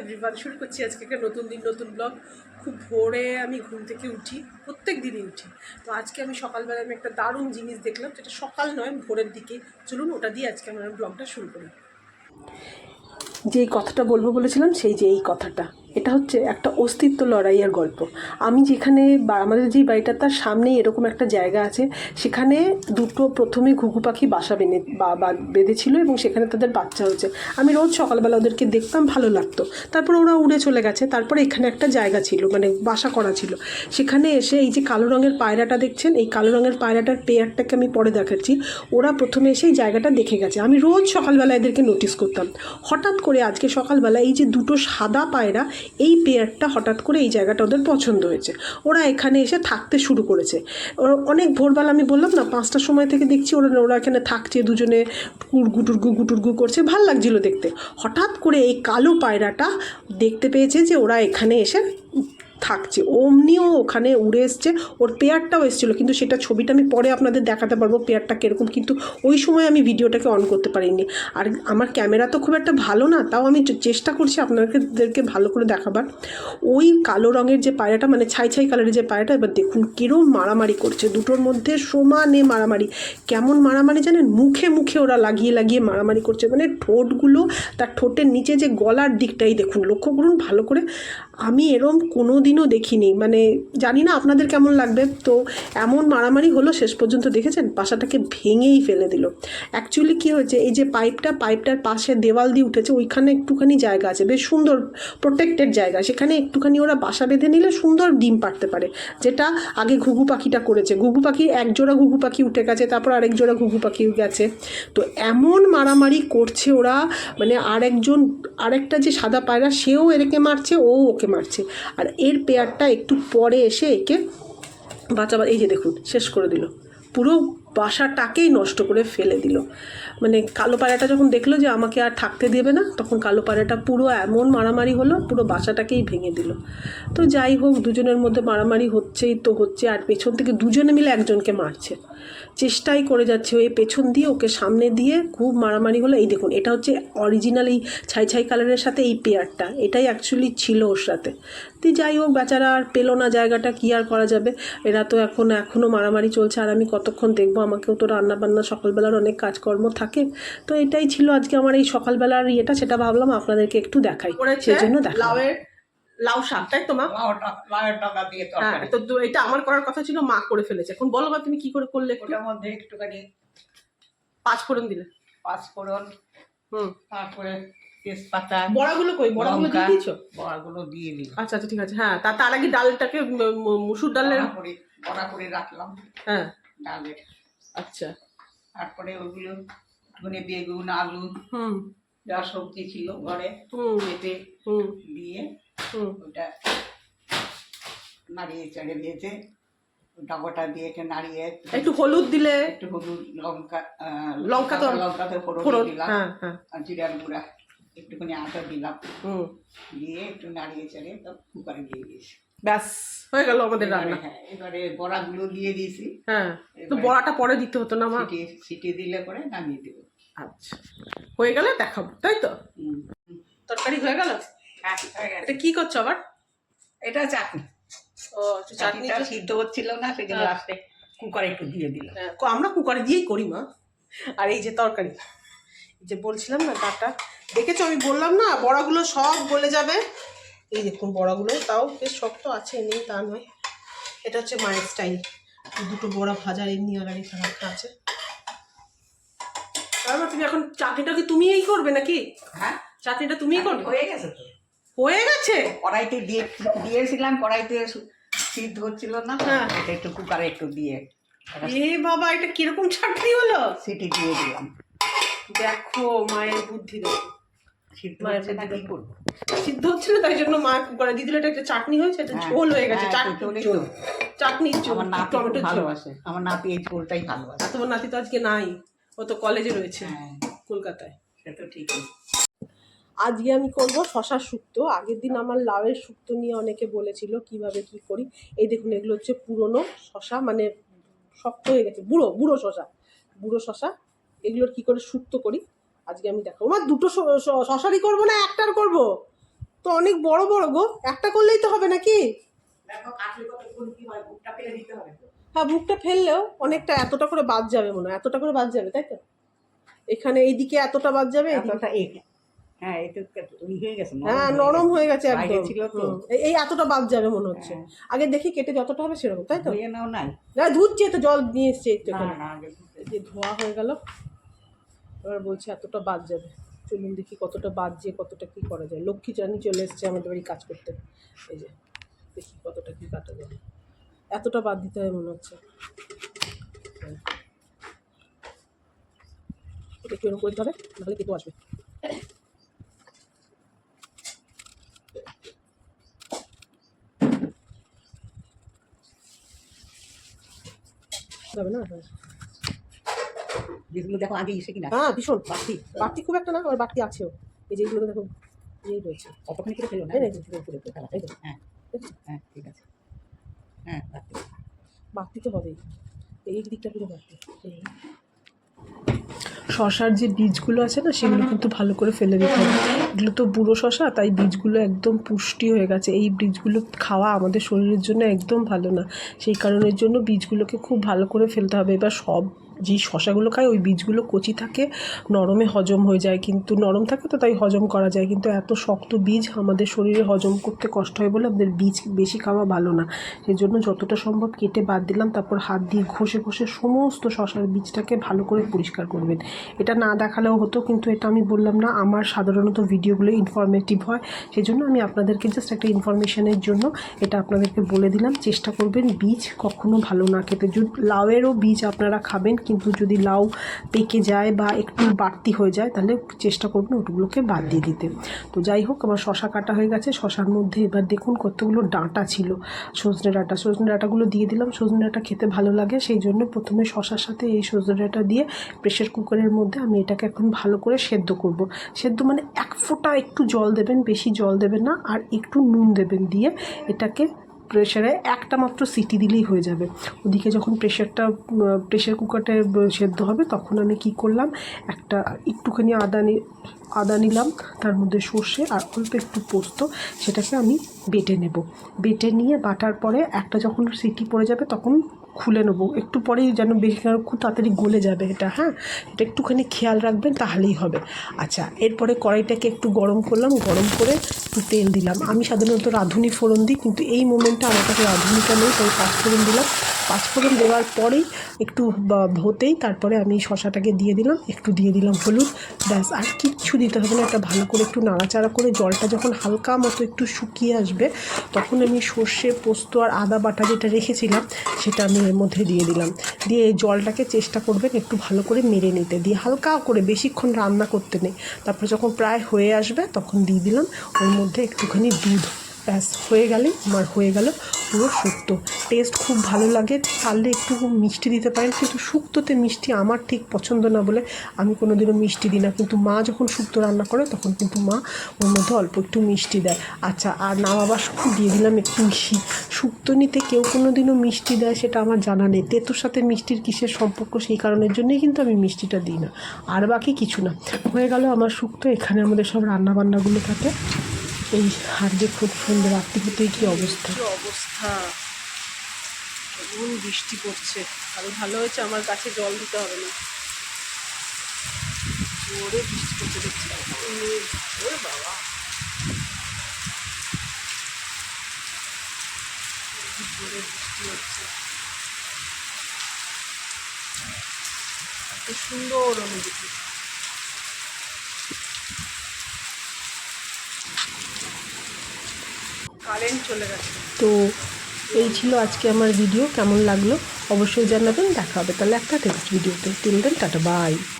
Everyone শুরু করছি আজকে একটা নতুন দিন, নতুন ব্লগ খুব ভোরে আমি ঘুম থেকে উঠি, প্রত্যেক দিনই উঠি। তো আজকে আমি সকালবেলা আমি একটা দারুণ জিনিস দেখলাম, যেটা সকাল নয় ভোরের দিকে। চলুন ওটা দিয়ে আজকে আমরা ব্লগটা শুরু করি। যেই কথাটা বলব বলেছিলাম, সেই যে এই কথাটা। এটা হচ্ছে একটা অস্তিত্ব লড়াইয়ের গল্প। আমি যেখানে আমাদের যে বাড়িটা, তার সামনেই এরকম একটা জায়গা আছে। সেখানে দুটো প্রথমে ঘুঘু পাখি বাসা বেঁধে বেঁধেছিল এবং সেখানে তাদের বাচ্চা হয়েছে। আমি রোজ সকালবেলা ওদেরকে দেখতাম, ভালো লাগতো। তারপর ওরা উড়ে চলে গেছে। তারপরে এখানে একটা জায়গা ছিল মানে বাসা করা ছিল। সেখানে এসে এই যে কালো রঙের পায়রাটা দেখছেন, এই কালো রঙের পায়রাটার পেয়ারটাকে আমি পরে দেখাচ্ছি। ওরা প্রথমে এসে এই জায়গাটা দেখে গেছে। আমি রোজ সকালবেলা এদেরকে নোটিস করতাম। হঠাৎ করে আজকে সকালবেলা এই যে দুটো সাদা পায়রা এই পেয়ারটা হঠাৎ করে এই জায়গাটা ওদের পছন্দ হয়েছে। ওরা এখানে এসে থাকতে শুরু করেছে। ওরা অনেক ভোরবেলা আমি বললাম না, পাঁচটার সময় থেকে দেখছি ওরা ওরা এখানে থাকছে, দুজনে গুটুরগু গুটুরগু করছে, ভালো লাগছিল দেখতে। হঠাৎ করে এই কালো পায়রাটা দেখতে পেয়েছে যে ওরা এখানে এসে থাকছে। অমনিও ওখানে উড়ে এসছে। ওর পেয়ারটাও এসেছিল, কিন্তু সেটা ছবিটা আমি পরে আপনাদের দেখাতে পারব পেয়ারটা কীরকম, কিন্তু ওই সময় আমি ভিডিওটাকে অন করতে পারিনি। আর আমার ক্যামেরা তো খুব একটা ভালো না, তাও আমি চেষ্টা করছি আপনাদেরকে ভালো করে দেখাবার। ওই কালো রঙের যে পায়রাটা মানে ছাই ছাই কালারের যে পায়রাটা, এবার দেখুন কিরম মারামারি করছে। দুটোর মধ্যে সমানে মারামারি। কেমন মারামারি জানেন? মুখে মুখে ওরা লাগিয়ে লাগিয়ে মারামারি করছে। মানে ঠোঁটগুলো, তার ঠোঁটের নিচে যে গলার দিকটাই দেখুন, লক্ষ্য করুন ভালো করে। আমি এরম কোনো দিনও দেখিনি। মানে জানি না আপনাদের কেমন লাগবে। তো এমন মারামারি হলো, শেষ পর্যন্ত দেখেছেন? বাসাটাকে ভেঙেই ফেলে দিল। অ্যাকচুয়ালি কী হয়েছে? এই যে পাইপটা, পাইপটার পাশে দেওয়াল দিয়ে উঠেছে, ওইখানে একটুখানি জায়গা আছে। বেশ সুন্দর প্রোটেক্টেড জায়গা। সেখানে একটুখানি ওরা বাসা বেঁধে নিলে সুন্দর ডিম পাড়তে পারে। যেটা আগে ঘুঘু পাখিটা করেছে। ঘুঘু পাখি এক জোড়া ঘুঘু পাখি উঠে গেছে, তারপর আরেক জোড়া ঘুঘু পাখি গেছে। তো এমন মারামারি করছে ওরা। মানে আরেকজন, আরেকটা যে সাদা পায়রা, সেও এরকে মারছে, ও ওকে মারছে। আর এর পেয়ারটা একটু পরে এসে একে বাঁচাবার এই যে দেখুন, শেষ করে দিল। পুরো বাসাটাকেই নষ্ট করে ফেলে দিল। মানে কালো পায়রাটা যখন দেখল যে আমাকে আর থাকতে দেবে না, তখন কালো পায়রাটা পুরো এমন মারামারি হলো, পুরো বাসাটাকেই ভেঙে দিল। তো যাই হোক, দুজনের মধ্যে মারামারি হচ্ছেই তো হচ্ছে, আর পেছন থেকে দুজনে মিলে একজনকে মারছে। চেষ্টাই করে যাচ্ছে ওই পেছন দিয়ে, ওকে সামনে দিয়ে খুব মারামারি হলো। এই দেখুন, এটা হচ্ছে অরিজিনাল এই ছাই ছাই কালারের সাথে এই পেয়ারটা এটাই অ্যাকচুয়ালি ছিল ওর সাথে। তো যাই হোক বেচারা আর পেল না জায়গাটা কী আর করা যাবে? এরা তো এখন এখনও মারামারি চলছে আর আমি কতক্ষণ দেখব? আমাকেও তো রান্না বান্না সকালবেলার অনেক কাজকর্ম থাকে। তো এটাই ছিল আজকে আমার এই সকালবেলার ইয়েটা সেটা ভাবলাম আপনাদেরকে একটু দেখাই। সেই জন্য দেখা লাউয়ের লাউ শাক তাই তো মা? লাউয়ের টাকা দিয়ে হ্যাঁ তো এটা আমার করার কথা ছিল মা করে ফেলেছে। এখন বলো মা তুমি কি করে করলে? ওটার মধ্যে একটুখানি পাঁচ ফোড়ন দিলে। পাঁচফোড়ন হুম। তারপরে তেজপাতা বড়াগুলো কই? বড়াগুলো দিয়ে দিয়েছ? বড়াগুলো দিয়ে দিই আচ্ছা আচ্ছা ঠিক আছে হ্যাঁ তা তার আগে ডালটাকে মুসুর ডালের করে বড়া করে রাখলাম হ্যাঁ। ডালের। আচ্ছা। তারপরে ওগুলো ধনে বেগুন আলু হুম। যা সবজি ছিল ঘরে হুম। কেটে হুম। দিয়ে হুম। ওটা নাড়িয়ে চাড়ে ভেজে ওটা দিয়ে একটু নাড়িয়ে একটু হলুদ দিলে একটু হলুদ লঙ্কা লঙ্কা তো- লঙ্কাতে ফোড়ন ফোড়ন দিলাম। হ্যাঁ হ্যাঁ। আর জিরার গুঁড়া। একটুখানি আটা দিলাম। হুম। দিয়ে একটু নাড়িয়ে চাড়িয়ে তো কুকারে দিয়ে দিয়েছি। ব্যাস হয়ে গেল আমাদের রান্না। হ্যাঁ এবারে বড়াগুলো দিয়ে দিয়েছি। হ্যাঁ তো বড়াটা পরে দিতে হতো না মা সিটি দিলে পরে নামিয়ে দেবো। আচ্ছা হয়ে গেলে দেখাবো তাই তো। তরকারি হয়ে গেল? হ্যাঁ। এটা কি করছ আবার? এটা চাটনি। ও চাটনি চাটনিটা সিদ্ধ হচ্ছিল না সেই জন্য। লাস্টে কুকারে একটু দিয়ে দিলাম। হ্যাঁ, আমরা কুকারে দিয়েই করি মা। আর এই যে তরকারি। যে বলছিলাম না ডাটা দেখেছ? আমি বললাম না বড়াগুলো সব গলে যাবে। এই দেখুন বড়াগুলো তাও বেশ শক্ত আছে নেই তা নয়। এটা হচ্ছে মায়ের স্টাইল দুটো বড়া ভাজা এমনি আর এখানে একটা আছে। তুমি এখন চাটনিটা কি তুমিই করবে নাকি? হ্যাঁ? চাটনিটা তুমিই করবে? হয়ে গেছে তো। হয়ে গেছে? কড়াইতে দিয়ে দিয়েছিলাম কড়াইতে সিদ্ধ হচ্ছিল না। হ্যাঁ। এটা একটু কুকারে একটু দিয়ে। এ বাবা এটা কীরকম চাটনি হলো? সিটি দিয়ে দিলাম। দেখো মায়ের বুদ্ধি দেখো। সিদ্ধ মায়ের বুদ্ধি করব। সিদ্ধ হচ্ছিল তাই জন্য মা কুকারে দিয়ে দিলে এটা একটা চাটনি হয়েছে এটা হ্যাঁ, ঝোল হয়ে গেছে হ্যাঁ, চাটনি ঝোল তো। ঝোল। আমার নাতি টমেটো ভালোবাসে। আমার নাতি এই ঝোলটাই ভালোবাসে। আর তোমার নাতি তো আজকে নাই ও তো কলেজে রয়েছে হ্যাঁ। কলকাতায়। সে তো ঠিকই। আজকে আমি করব শশার শুক্তো। আগের দিন আমার লাউয়ের শুক্তো নিয়ে অনেকে বলেছিল কীভাবে কি করি? এই দেখুন এগুলো হচ্ছে পুরনো শশা মানে শক্ত হয়ে গেছে। বুড়ো বুড়ো শশা বুড়ো শশা। এগুলোর কি করে শুক্তো করি? আজকে আমি দেখাবো। আমার দুটো শ- শ- শশারই করব না একটার করব? তো অনেক বড় বড় গো একটা করলেই তো হবে নাকি? হয় বুকটা ফেললেও অনেকটা এতটা করে বাদ যাবে মনে হয় এতটা করে বাদ যাবে তাই তো? এখানে এইদিকে এতটা বাদ যাবে এতটা এই হ্যাঁ হয়ে নরম হয়ে গেছে। একদম। এই- এতটা বাদ যাবে মনে হচ্ছে। হ্যাঁ। আগে দেখি কেটে যতটা হবে সেরকম তাই তো? না ধুচ্ছি তো জল নিয়ে এসছে একটু যে ধোয়া হয়ে গেল, এবার বলছে এতটা বাদ যাবে। চলুন দেখি কতটা বাদ যে কতটা কি করা যায়। লক্ষ্মী রানী চলে এসছে আমাদের বাড়ি কাজ করতে। এই যে, দেখি কতটা কি কাটা যায়। এতটা বাদ দিতে হবে মনে হচ্ছে। এটা কি করে হবে? নাহলে কেটে আসবে। যাবে না? হ্যাঁ যেগুলো দেখো আগে এসে কিনা। হ্যাঁ ভীষণ। বাড়তি বাড়তি খুব একটা না আমার বাড়তি আছেও। এই যেগুলো দেখো এই রয়েছে। কতক্ষণ করে ফেলো না? এই উপরে উপরে উপরে ফেলা, এই যে। হ্যাঁ হ্যাঁ ঠিক আছে। হ্যাঁ বাড়তি বাড়তি তো হবেই। এই দিকটা পুরো বাড়তি শশার যে বীজগুলো আছে না সেগুলো কিন্তু ভালো করে ফেলে দিতে হবে। এগুলো তো বুড়ো শশা তাই বীজগুলো একদম পুষ্টি হয়ে গেছে। এই বীজগুলো খাওয়া আমাদের শরীরের জন্য একদম ভালো না। সেই কারণের জন্য বীজগুলোকে খুব ভালো করে ফেলতে হবে। এবার সব যেই শশাগুলো খায়, ওই বীজগুলো কচি থাকে, নরমে হজম হয়ে যায়। কিন্তু নরম থাকে তো, তাই হজম করা যায়। কিন্তু এত শক্ত বীজ আমাদের শরীরে হজম করতে কষ্ট হয় বলে আমাদের বীজ বেশি খাওয়া ভালো না। সেই জন্য যতটা সম্ভব কেটে বাদ দিলাম, তারপর হাত দিয়ে ঘষে ঘষে সমস্ত শশার বীজটাকে ভালো করে পরিষ্কার করবেন। এটা না দেখালেও হতো, কিন্তু এটা আমি বললাম না, আমার সাধারণত ভিডিওগুলো ইনফরমেটিভ হয়। সেই জন্য আমি আপনাদেরকে জাস্ট একটা ইনফরমেশনের জন্য এটা আপনাদেরকে বলে দিলাম। চেষ্টা করবেন বীজ কখনো ভালো না খেতে। লাউয়েরও বীজ আপনারা খাবেন কিন্তু যদি লাউ পেকে যায় বা একটু বাড়তি হয়ে যায়, তাহলে চেষ্টা করবেন ওগুলোকে বাদ দিয়ে দিতে। তো যাই হোক, আমার শশা কাটা হয়ে গেছে। শশার মধ্যে এবার দেখুন কতগুলো ডাঁটা ছিল। সজনে ডাঁটা, সজনে ডাঁটাগুলো দিয়ে দিলাম। সজনে ডাঁটা খেতে ভালো লাগে, সেই জন্য প্রথমে শশার সাথে এই সজনে ডাঁটা দিয়ে প্রেশার কুকারের মধ্যে আমি এটাকে এখন ভালো করে সেদ্ধ করব। সেদ্ধ মানে এক ফোঁটা একটু জল দেবেন, বেশি জল দেবেন না, আর একটু নুন দেবেন দিয়ে এটাকে প্রেশারে একটা মাত্র সিটি দিলেই হয়ে যাবে। ওদিকে যখন প্রেশারটা প্রেশার কুকারটা সেদ্ধ হবে, তখন আমি কি করলাম? একটা একটুখানি আদা নি, আদা নিলাম, তার মধ্যে সর্ষে আর অল্প একটু পোস্ত, সেটাকে আমি বেটে নেব। বেটে নিয়ে বাটার পরে একটা যখন সিটি পড়ে যাবে, তখন খুলে নেব। একটু পরেই যেন বেশি খুব তাড়াতাড়ি গলে যাবে এটা হ্যাঁ? এটা একটুখানি খেয়াল রাখবেন, তাহলেই হবে। আচ্ছা এরপরে কড়াইটাকে একটু গরম করলাম, গরম করে একটু তেল দিলাম। আমি সাধারণত রাঁধুনি ফোড়ন দিই, কিন্তু এই মোমেন্টে আমার কাছে রাঁধুনিটা নেই, তাই পাঁচ ফোড়ন দিলাম। পাঁচ ফোড়ন দেওয়ার পরেই একটু হতেই তারপরে আমি শশাটাকে দিয়ে দিলাম, একটু দিয়ে দিলাম হলুদ, ব্যাস। আর কিচ্ছু দিতে হবে না, একটা ভালো করে একটু নাড়াচাড়া করে জলটা যখন হালকা মতো একটু শুকিয়ে আসবে, তখন আমি সর্ষে, পোস্ত আর আদা বাটা যেটা রেখেছিলাম, সেটা আমি এর মধ্যে দিয়ে দিলাম। দিয়ে এই জলটাকে চেষ্টা করবেন একটু ভালো করে মেরে নিতে। দিয়ে হালকা করে বেশিক্ষণ রান্না করতে নেই। তারপর যখন প্রায় হয়ে আসবে তখন দিয়ে দিলাম। ওর মধ্যে একটুখানি দুধ। ব্যাস, হয়ে গেলে, আমার হয়ে গেল, পুরো শুক্তো। টেস্ট খুব ভালো লাগে, পারলে একটু মিষ্টি দিতে পারেন, কিন্তু শুক্তোতে মিষ্টি আমার ঠিক পছন্দ না বলে আমি কোনোদিনও মিষ্টি দিই না। কিন্তু মা যখন শুক্তো রান্না করে, তখন কিন্তু মা ওর মধ্যে অল্প একটু মিষ্টি দেয়। আচ্ছা আর নামাবার সময় দিয়ে দিলাম একটু ঘি শুক্তো নিতে কেউ কোনো দিনও মিষ্টি দেয়, সেটা আমার জানা নেই। তেঁতুর সাথে মিষ্টির কিসের সম্পর্ক সেই কারণের জন্যই কিন্তু আমি মিষ্টিটা দিই না। আর বাকি কিছু না। হয়ে গেল আমার শুক্তো, এখানে আমাদের সব রান্না বান্নাগুলো থাকে। এই যে খুব সুন্দর রাত্রি কি অবস্থা? অবস্থা? কেমন বৃষ্টি পড়ছে। আরও ভালো হয়েছে, আমার গাছে জল দিতে হবে না। জোরে বৃষ্টি পড়ছে, দেখছি। ওরে বাবা। বৃষ্টি হচ্ছে। এত সুন্দর অনুভূতি। তো এই ছিল আজকে আমার ভিডিও কেমন লাগল? অবশ্যই জানাবেন, দেখা হবে তাহলে একটা টেক্সট ভিডিওতে টিল টাটা বাই